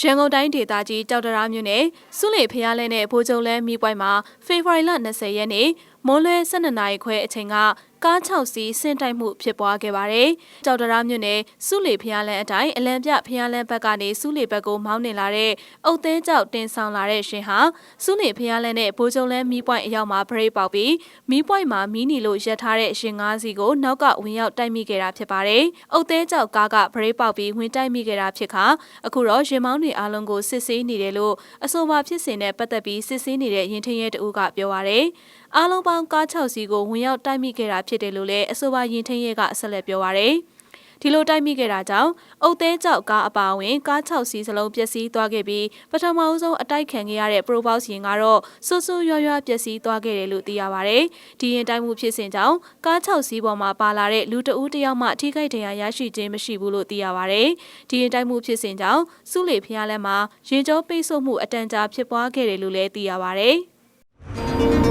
ရန်ကုန်တိုင်းဒေသကြီးတောက်တရာမြို့နယ်စွလေဖျားလဲနဲ့ဘိုးကျုံလဲမိပွိုင်မှာဖေဖော်ဝါရီလ20ရက်နေ့မွန်းလွဲ12နာရီခွဲအချိန်က ကား6စီးဆင်းတိုက်မှုဖြစ်ပွားခဲ့ပါတယ်။ကြောက်တရားမြို့နယ်စုလေဖျားလန်းအတိုင်းအလံပြဖျားလန်းဘက်ကနေစုလေဘက်ကိုမောင်းနေလာတဲ့အုတ်သဲကြောက်တင်ဆောင်လာတဲ့ရှင်ဟာစုလေဖျားလန်းနဲ့ဘိုးကျုံလန်းမီးပွိုင်အရောက်မှာဘရိတ်ပေါက်ပြီးမီးပွိုင်မှာမီးနီလို့ရပ်ထားတဲ့ရှင်ငါးစီးကိုနောက်ကဝင်ရောက်တိုက်မိခဲ့တာဖြစ်ပါတယ်။အုတ်သဲကြောက်ကားကဘရိတ်ပေါက်ပြီးဝင်တိုက်မိခဲ့တာဖြစ်ခါအခုတော့ရင်မောင်းတွေအားလုံးကိုစစ်ဆေးနေတယ်လို့အဆိုပါဖြစ်စဉ်နဲ့ပတ်သက်ပြီးစစ်ဆေးနေတဲ့ရင်ထင်းရဲတဦးကပြောပါရယ်။အားလုံးပေါင်းကား6စီးကိုဝင်ရောက်တိုက်မိခဲ့တာဖြစ်တယ်လို့လည်းအဆိုပါရင်ထင်းရဲကအဆက်လက်ပြောပါရယ်။ဒီလိုတိုက်မိခဲ့တာကြောင့်အုတ်သေးကြောက်ကားအပါအဝင်ကား6စီးစလုံးပျက်စီးသွားခဲ့ပြီးပထမအဆုံးအတိုက်ခံခဲ့ရတဲ့ Pro Box ရင်ကတော့ဆူဆူရွရွပျက်စီးသွားခဲ့တယ်လို့သိရပါဗျ။ဒီရင်တိုက်မှုဖြစ်စဉ်ကြောင့်ကား6စီးပေါ်မှာပါလာတဲ့လူတဦးတစ်ယောက်မှထိခိုက်ဒဏ်ရာရရှိခြင်းမရှိဘူးလို့သိရပါဗျ။ဒီရင်တိုက်မှုဖြစ်စဉ်ကြောင့်စုလေဖျားလမ်းမှာရင်ကျောပိတ်ဆို့မှုအတန်ကြာဖြစ်ပွားခဲ့တယ်လို့လည်းသိရပါဗျ။